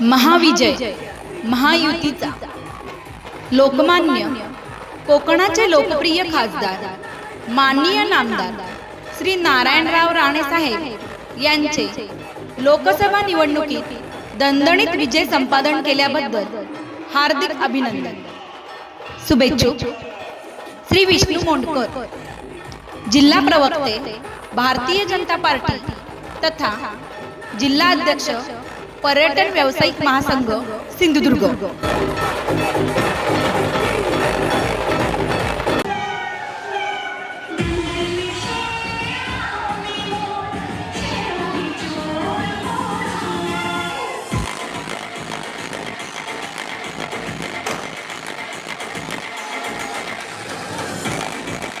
महाविजय महायुतीचा. लोकमान्य कोकणाचे लोकप्रिय खासदार माननीय नामदार श्री नारायणराव राणे साहेब यांचे लोकसभा निवडणुकीत दणदणीत विजय संपादन केल्याबद्दल हार्दिक अभिनंदन. शुभेच्छुक. श्री विष्णू मोंडकर जिल्हा प्रवक्ते भारतीय जनता पार्टी तथा जिल्हा अध्यक्ष पर्यटन व्यावसायिक महासंघ सिंधुदुर्ग.